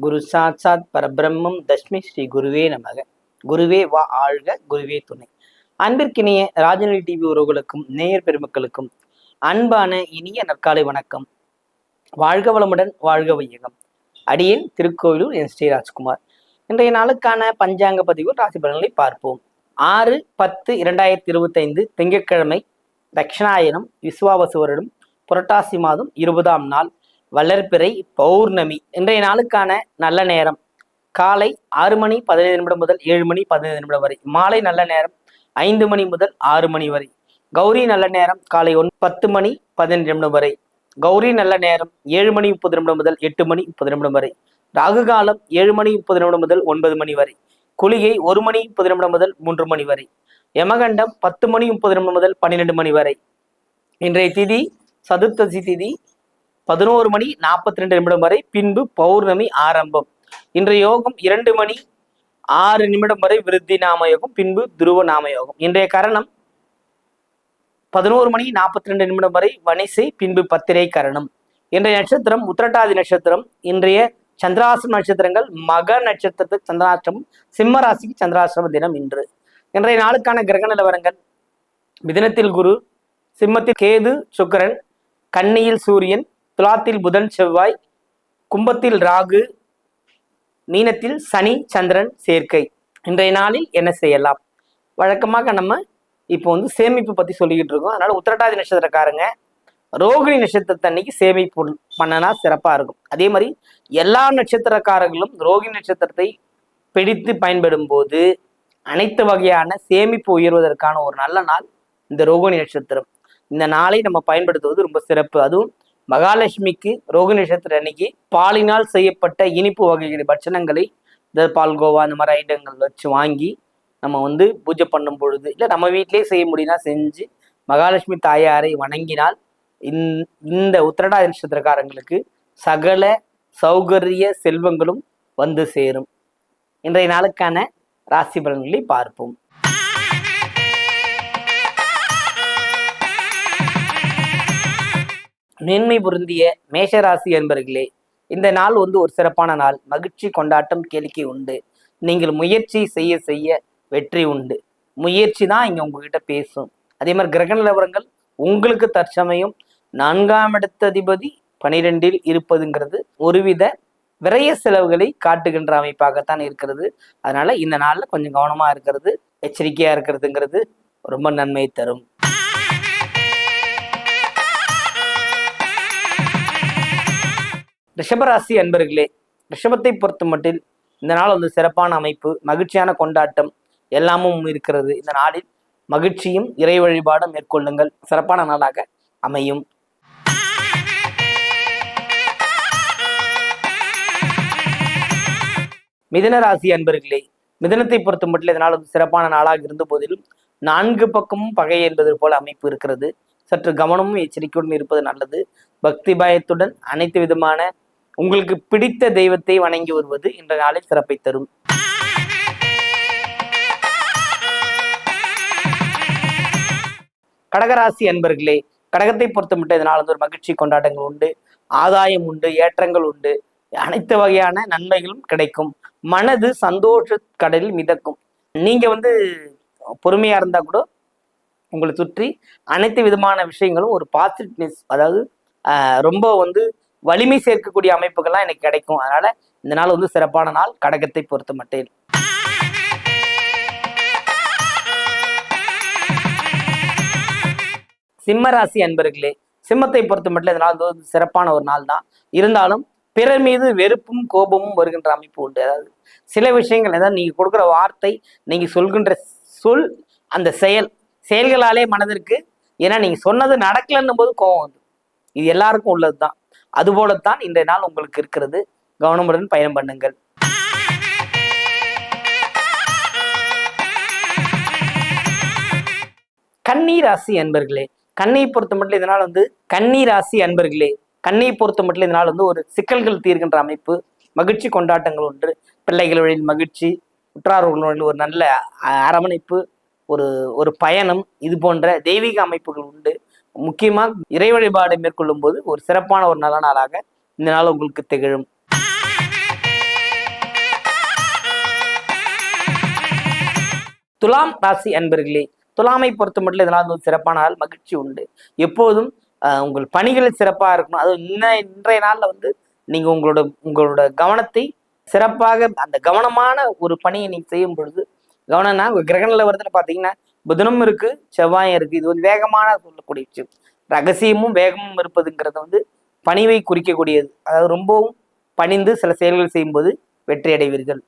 குரு சாட்சாத் பரபிரம்மம் தஷ்மி ஸ்ரீ குருவே நமக. குருவே வா ஆழ்க குருவே துணை. அன்பிற்கினிய ராஜநிலை டிவி உறவுகளுக்கும் நேயர் பெருமக்களுக்கும் அன்பான இனிய நற்காலை வணக்கம். வாழ்க வளமுடன் வாழ்க வையகம். அடியேன் திருக்கோயிலூர் என் ஸ்ரீ ராஜ்குமார். இன்றைய நாளுக்கான பஞ்சாங்க பதிவு ராசி பலன்களை பார்ப்போம். ஆறு பத்து இரண்டாயிரத்தி இருபத்தைந்து திங்கட்கிழமை தட்சிணாயனம் விசுவாவசுவரிடம் புரட்டாசி மாதம் இருபதாம் நாள். வளர்பிறை பௌர்ணமி இன்றைய நாளுக்கான நல்ல நேரம். காலை ஆறு மணி பதினைந்து நிமிடம் முதல் ஏழு மணி பதினைந்து நிமிடம் வரை. மாலை நல்ல நேரம் ஐந்து மணி முதல் ஆறு மணி வரை. கௌரி நல்ல நேரம் காலை ஒன் பத்து மணி பதினைந்து நிமிடம் வரை. கௌரி நல்ல நேரம் ஏழு மணி முப்பது நிமிடம் முதல் எட்டு மணி முப்பது நிமிடம் வரை. ராகு காலம் ஏழு மணி முப்பது நிமிடம் முதல் ஒன்பது மணி வரை. குளிகை ஒரு மணி முப்பது நிமிடம் முதல் மூன்று மணி வரை. யமகண்டம் பத்து மணி முப்பது நிமிடம் முதல் பன்னிரெண்டு மணி வரை. இன்றைய திதி சதுர்த்தசி திதி பதினோரு மணி நாற்பத்தி ரெண்டு நிமிடம் வரை பின்பு பௌர்ணமி ஆரம்பம். இன்றைய யோகம் இரண்டு மணி ஆறு நிமிடம் வரை விருத்தி நாம யோகம் பின்பு துருவ நாம யோகம். இன்றைய கரணம் பதினோரு மணி நாற்பத்தி ரெண்டு நிமிடம் வரை வணிசை பின்பு பத்திரை கரணம். இன்றைய நட்சத்திரம் உத்திரட்டாதி நட்சத்திரம். இன்றைய சந்திராசிரம நட்சத்திரங்கள் மக நட்சத்திரத்துக்கு சந்திராசிரமம் சிம்ம ராசிக்கு சந்திராசிரம தினம் இன்று. இன்றைய நாளுக்கான கிரக நிலவரங்கள். மிதினத்தில் குரு சிம்மத்தில் கேது சுக்கரன் கன்னியில் சூரியன் துலாத்தில் புதன் செவ்வாய் கும்பத்தில் ராகு மீனத்தில் சனி சந்திரன் சேர்க்கை. இன்றைய நாளில் என்ன செய்யலாம்? வழக்கமாக நம்ம இப்போ வந்து சேமிப்பு பத்தி சொல்லிக்கிட்டு இருக்கோம். அதனால உத்திரட்டாதி நட்சத்திரக்காரங்க ரோகிணி நட்சத்திரத்தை அன்னைக்கு சேமிப்பு பண்ணனா சிறப்பா இருக்கும். அதே மாதிரி எல்லா நட்சத்திரக்காரர்களும் ரோகிணி நட்சத்திரத்தை பிடித்து பயன்படும் போது அனைத்து வகையான சேமிப்பு உயர்வதற்கான ஒரு நல்ல நாள் இந்த ரோகிணி நட்சத்திரம். இந்த நாளை நம்ம பயன்படுத்துவது ரொம்ப சிறப்பு. அதுவும் மகாலட்சுமிக்கு ரோகிணி நட்சத்திரம் அன்னைக்கு பாலினால் செய்யப்பட்ட இனிப்பு வகைகள் பட்சணங்களை இந்த பால்கோவா அந்த மாதிரி ஐட்டங்கள் வச்சு வாங்கி நம்ம வந்து பூஜை பண்ணும் பொழுது இல்லை நம்ம வீட்டிலேயே செய்ய முடியும்னா செஞ்சு மகாலட்சுமி தாயாரை வணங்கினால் இந்த இந்த உத்திரடா நட்சத்திரக்காரங்களுக்கு சகல சௌகரிய செல்வங்களும் வந்து சேரும். இன்றைய நாளுக்கான ராசி பலன்களை பார்ப்போம். மேன்மை பொருந்திய மேஷராசி என்பர்களே இந்த நாள் வந்து ஒரு சிறப்பான நாள். மகிழ்ச்சி கொண்டாட்டம் கேளிக்கை உண்டு. நீங்கள் முயற்சி செய்ய செய்ய வெற்றி உண்டு. முயற்சி தான் இங்கே உங்ககிட்ட பேசும். அதே மாதிரி கிரக நிலவரங்கள் உங்களுக்கு தற்சமயம் நான்காம் இடத்ததிபதி பனிரெண்டில் இருப்பதுங்கிறது ஒருவித விரைய செலவுகளை காட்டுகின்ற அமைப்பாகத்தான் இருக்கிறது. அதனால இந்த நாளில் கொஞ்சம் கவனமாக இருக்கிறது எச்சரிக்கையாக இருக்கிறதுங்கிறது ரொம்ப நன்மை தரும். ரிஷபராசி அன்பர்களே ரிஷபத்தை பொறுத்த மட்டில் இந்த நாள் வந்து சிறப்பான அமைப்பு மகிழ்ச்சியான கொண்டாட்டம் எல்லாமும் இருக்கிறது. இந்த நாளில் மகிழ்ச்சியும் இறை வழிபாடும் மேற்கொள்ளுங்கள். சிறப்பான நாளாக அமையும். மிதன ராசி அன்பர்களே மிதனத்தை பொறுத்த மட்டும் இதனால் வந்து சிறப்பான நாளாக இருந்த போதிலும் நான்கு பக்கமும் பகை என்பது போல அமைப்பு இருக்கிறது. சற்று கவனமும் எச்சரிக்கையுடன் இருப்பது நல்லது. பக்தி பயத்துடன் அனைத்து விதமான உங்களுக்கு பிடித்த தெய்வத்தை வணங்கி வருவது இந்த நாளில் சிறப்பை தரும். கடகராசி அன்பர்களே கடகத்தை பொறுத்த மட்டும் இதனால் வந்து ஒரு மகிழ்ச்சி கொண்டாட்டங்கள் உண்டு ஆதாயம் உண்டு ஏற்றங்கள் உண்டு. அனைத்து வகையான நன்மைகளும் கிடைக்கும். மனது சந்தோஷ கடலில் மிதக்கும். நீங்க வந்து பொறுமையா இருந்தா கூட உங்களை சுற்றி அனைத்து விதமான விஷயங்களும் ஒரு பாசிட்டிவ்னஸ் அதாவது ஆஹ், ரொம்ப வந்து வலிமை சேர்க்கக்கூடிய அமைப்புகள்லாம் எனக்கு கிடைக்கும். அதனால இந்த நாள் வந்து சிறப்பான நாள். கடகத்தை பொறுத்த மட்டில். சிம்ம ராசி அன்பர்களே சிம்மத்தை பொறுத்த மட்டும் இந்த நாள் வந்து சிறப்பான ஒரு நாள் தான். இருந்தாலும் பிறர் மீது வெறுப்பும் கோபமும் வருகின்ற அமைப்பு உண்டு. அதாவது சில விஷயங்கள் ஏதாவது நீங்க கொடுக்குற வார்த்தை நீங்க சொல்கின்ற சொல் அந்த செயல் செயல்களாலே மனதிற்கு ஏன்னா நீங்க சொன்னது நடக்கலன்னும் போது கோபம் வந்து. இது எல்லாருக்கும் உள்ளது தான் அதுபோலத்தான் இந்த நாள் உங்களுக்கு இருக்கிறது. கவனமுடன் பயணம் பண்ணுங்கள். கன்னி ராசி அன்பர்களே கண்ணை பொறுத்த மட்டும் இதனால் வந்து கன்னி ராசி அன்பர்களே கண்ணை பொறுத்த மட்டும் இதனால் வந்து ஒரு சிக்கல்கள் தீர்கின்ற அமைப்பு மகிழ்ச்சி கொண்டாட்டங்கள் ஒன்று பிள்ளைகளுடைய மகிழ்ச்சி உற்றார்களுடன் ஒரு நல்ல அரவணைப்பு ஒரு ஒரு பயணம் இது போன்ற தெய்வீக அமைப்புகள் உண்டு. முக்கியமாக இறை வழிபாடு மேற்கொள்ளும் போது ஒரு சிறப்பான ஒரு நல்ல நாளாக இந்த நாள் உங்களுக்கு திகழும். துலாம் ராசி அன்பர்களே துலாமை பொறுத்த மட்டும் இதனால் வந்து ஒரு சிறப்பான நாள் மகிழ்ச்சி உண்டு. எப்போதும் உங்கள் பணிகளில் சிறப்பாக இருக்கணும். அதுவும் இன்ன இன்றைய நாளில் வந்து நீங்கள் உங்களோட உங்களோட கவனத்தை சிறப்பாக அந்த கவனமான ஒரு பணியை நீங்கள் செய்யும் பொழுது கவனம்னா உங்க கிரக நிலவரத்தில் பார்த்தீங்கன்னா புதனும் இருக்கு செவ்வாயும் இருக்கு. இது வந்து வேகமான சொல்லக்கூடிய விஷயம். ரகசியமும் வேகமும் இருப்பதுங்கிறது வந்து பணிவை குறிக்கக்கூடியது. அதாவது ரொம்பவும் பணிந்து சில செயல்கள் செய்யும்போது வெற்றி அடைவீர்கள்.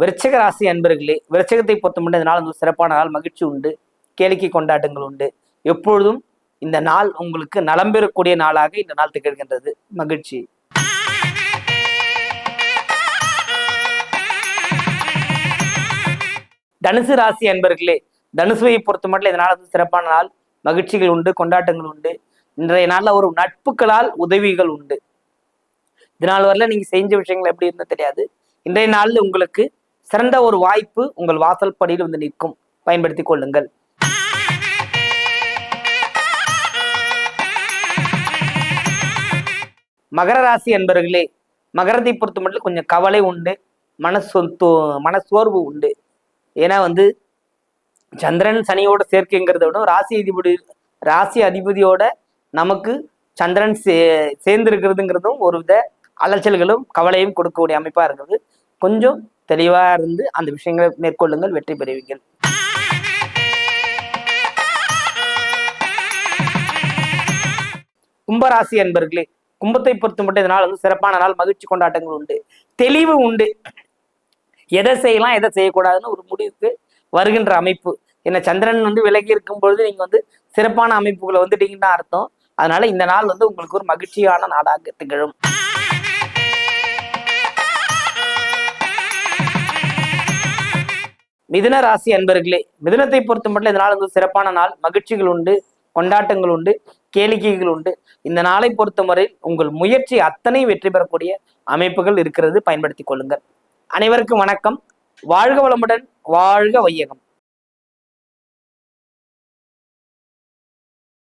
விருச்சக ராசி அன்பர்களே விருச்சகத்தை பொறுத்த இந்த நாள் வந்து சிறப்பான நாள் மகிழ்ச்சி உண்டு கேளிக்கை கொண்டாட்டங்கள் உண்டு. எப்பொழுதும் இந்த நாள் உங்களுக்கு நலம் பெறக்கூடிய நாளாக இந்த நாள் திகழ்கின்றது. மகிழ்ச்சி. தனுசு ராசி அன்பர்களே தனுசுவை பொறுத்த மட்டும் இதனால் வந்து சிறப்பான நாள். மகிழ்ச்சிகள் உண்டு கொண்டாட்டங்கள் உண்டு. இன்றைய நாளில் ஒரு நட்புகளால் உதவிகள் உண்டு. இதனால் வரல நீங்க செஞ்ச விஷயங்கள் எப்படி இருந்தால் தெரியாது. இன்றைய நாளில் உங்களுக்கு சிறந்த ஒரு வாய்ப்பு உங்கள் வாசல் படியில் வந்து நிற்கும். பயன்படுத்தி கொள்ளுங்கள். மகர ராசி அன்பர்களே மகரத்தை பொறுத்த மட்டும் கொஞ்சம் கவலை உண்டு. மனசு மனசோர்வு உண்டு. ஏன்னா வந்து சந்திரன் சனியோட சேர்க்கைங்கிறத விட ராசி அதிபதி ராசி அதிபதியோட நமக்கு சந்திரன் சே சேர்ந்திருக்கிறதுங்கிறதும் ஒரு வித அலைச்சல்களும் கவலையும் கொடுக்கக்கூடிய அமைப்பா இருக்குது. கொஞ்சம் தெளிவா இருந்து அந்த விஷயங்களை மேற்கொள்ளுங்கள் வெற்றி பெறுவீர்கள். கும்பராசி என்பர்களே கும்பத்தை பொறுத்த மட்டும் இதனால் வந்து சிறப்பான நாள் மகிழ்ச்சி கொண்டாட்டங்கள் உண்டு. தெளிவு உண்டு. எதை செய்யலாம் எதை செய்யக்கூடாதுன்னு ஒரு முடிவுக்கு வருகின்ற அமைப்பு. என்ன சந்திரன் வந்து விலகி இருக்கும் பொழுது நீங்க வந்து சிறப்பான அமைப்புகளை வந்துட்டீங்கன்னு தான் அர்த்தம். அதனால இந்த நாள் வந்து உங்களுக்கு ஒரு மகிழ்ச்சியான நாடாக திகழும். மிதுன ராசி அன்பர்களே மிதுனத்தை பொறுத்த மட்டும் இந்த நாள் வந்து சிறப்பான நாள். மகிழ்ச்சிகள் உண்டு கொண்டாட்டங்கள் உண்டு கேளிக்கைகள் உண்டு. இந்த நாளை பொறுத்தவரை உங்கள் முயற்சி அத்தனை வெற்றி பெறக்கூடிய அமைப்புகள் இருக்கிறது. பயன்படுத்திக் கொள்ளுங்கள். அனைவருக்கும் வணக்கம். வாழ்க வளமுடன் வாழ்க வையகம்.